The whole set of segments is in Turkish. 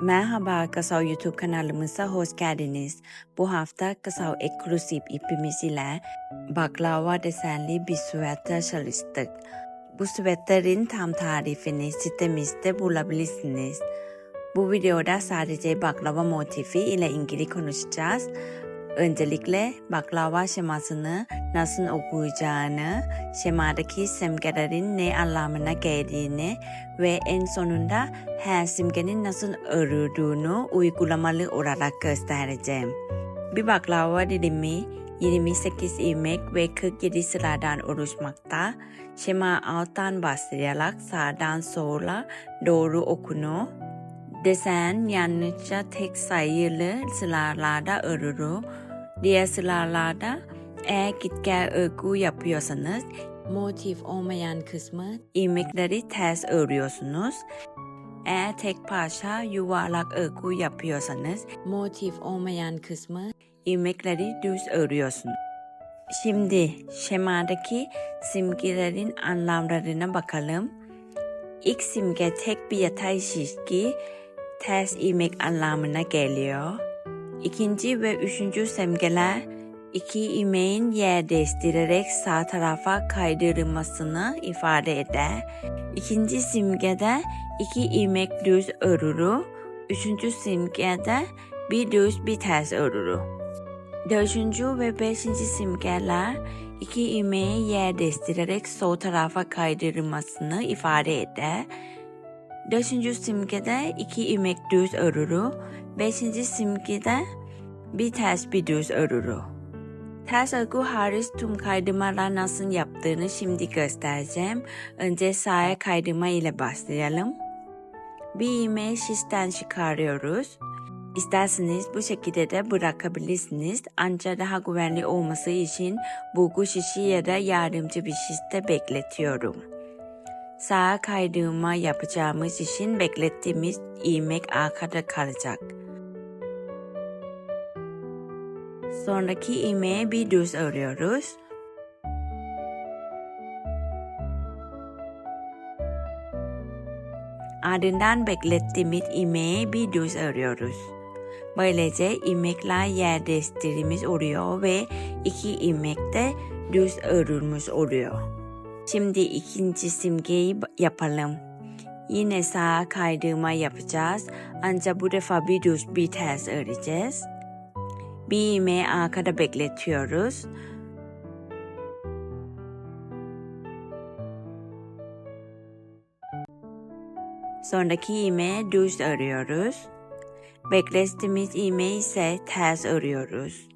Merhaba Kasal YouTube kanalımıza hoş geldiniz. Bu hafta Kasal eksklusif ipimiz ile baklava desenli bir süveter çalıştık. Bu süveterin tam tarifini sitemizde bulabilirsiniz. Bu videoda sadece baklava motifi ile ilgili konuşacağız. Öncelikle baklava şemasını nasıl okuyacağını, şemadaki simgelerin ne anlamına geldiğini ve en sonunda her simgenin nasıl örüldüğünü uygulamalı olarak göstereceğim. Bir baklava dilimi 28 ilmek ve 47 sıradan oluşmakta. Şema alttan başlayarak sağdan sola doğru okunur. Desen yalnızca tek sayılı sıralarda örülür. Diğer sıralarda eğer git gel örgü yapıyorsanız motif olmayan kısmı ilmekleri ters örüyorsunuz. Eğer tek parça yuvarlak örgü yapıyorsanız motif olmayan kısmı ilmekleri düz örüyorsunuz. Şimdi şemadaki simgelerin anlamlarına bakalım. İlk simge tek bir yatay çizgi ters ilmek anlamına geliyor. İkinci ve üçüncü simgeler iki ilmeğin yer değiştirerek sağ tarafa kaydırılmasını ifade eder. İkinci simgede iki ilmek düz örülür. Üçüncü simgede bir düz bir ters örülür. Dördüncü ve beşinci simgeler iki ilmeği yer değiştirerek sol tarafa kaydırılmasını ifade eder. Dördüncü simgede iki ilmek düz örülür. Beşinci simgede bir ters bir düz örülür. Ters örgü hariç tüm kaydırmalar nasıl yaptığını şimdi göstereceğim. Önce sağa kaydırma ile başlayalım. Bir ilmeği şişten çıkarıyoruz. İsterseniz bu şekilde de bırakabilirsiniz. Ancak daha güvenli olması için bulgu şişi ya da yardımcı bir şişte bekletiyorum. Sağa kaydırma yapacağımız için beklettiğimiz ilmek arkada kalacak. Sonraki ilmeğe bir düz örüyoruz. Ardından beklettiğimiz ilmeğe bir düz örüyoruz. Böylece ilmekler yer değiştirmiş oluyor ve iki ilmek de düz örülmüş oluyor. Şimdi ikinci simgeyi yapalım. Yine sağa kaydırma yapacağız. Ancak bu defa bir düz bir ters öreceğiz. Bir ilmeği arkada bekletiyoruz. Sonraki ilmeğe düz örüyoruz. Beklettiğimiz ilmeği ise ters örüyoruz.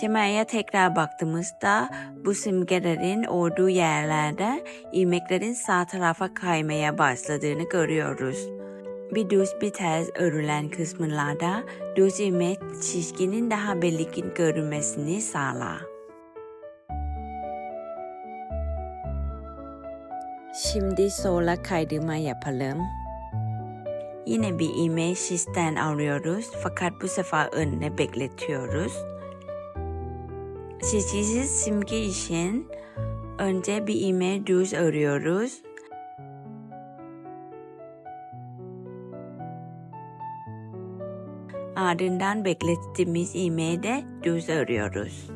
Şemaya tekrar baktığımızda bu simgelerin olduğu yerlerde ilmeklerin sağ tarafa kaymaya başladığını görüyoruz. Bir düz bir ters örülen kısımlarda düz ilmek çizginin daha belirgin görünmesini sağlar. Şimdi sola kaydırma yapalım. Yine bir ilmeği şişten alıyoruz fakat bu sefer önüne bekletiyoruz. Çizgisiz simge için önce bir ilmeği düz örüyoruz. Ardından beklettiğimiz ilmeği de düz örüyoruz.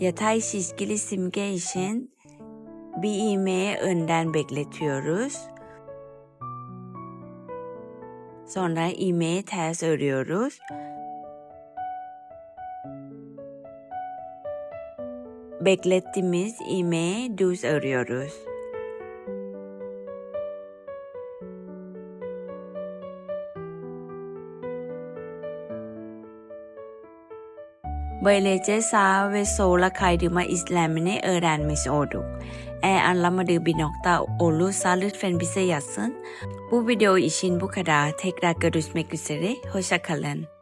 Yatay çizgili simge için bir ilmeği önden bekletiyoruz. Sonra ilmeği ters örüyoruz. Beklettiğimiz ilmeği düz örüyoruz. Böylece sağ ve sola kaydırma işlemini öğrenmiş olduk. Eğer anlamadığı bir nokta olursa lütfen bize yazın. Bu video için bu kadar. Tekrar görüşmek üzere. Hoşça kalın.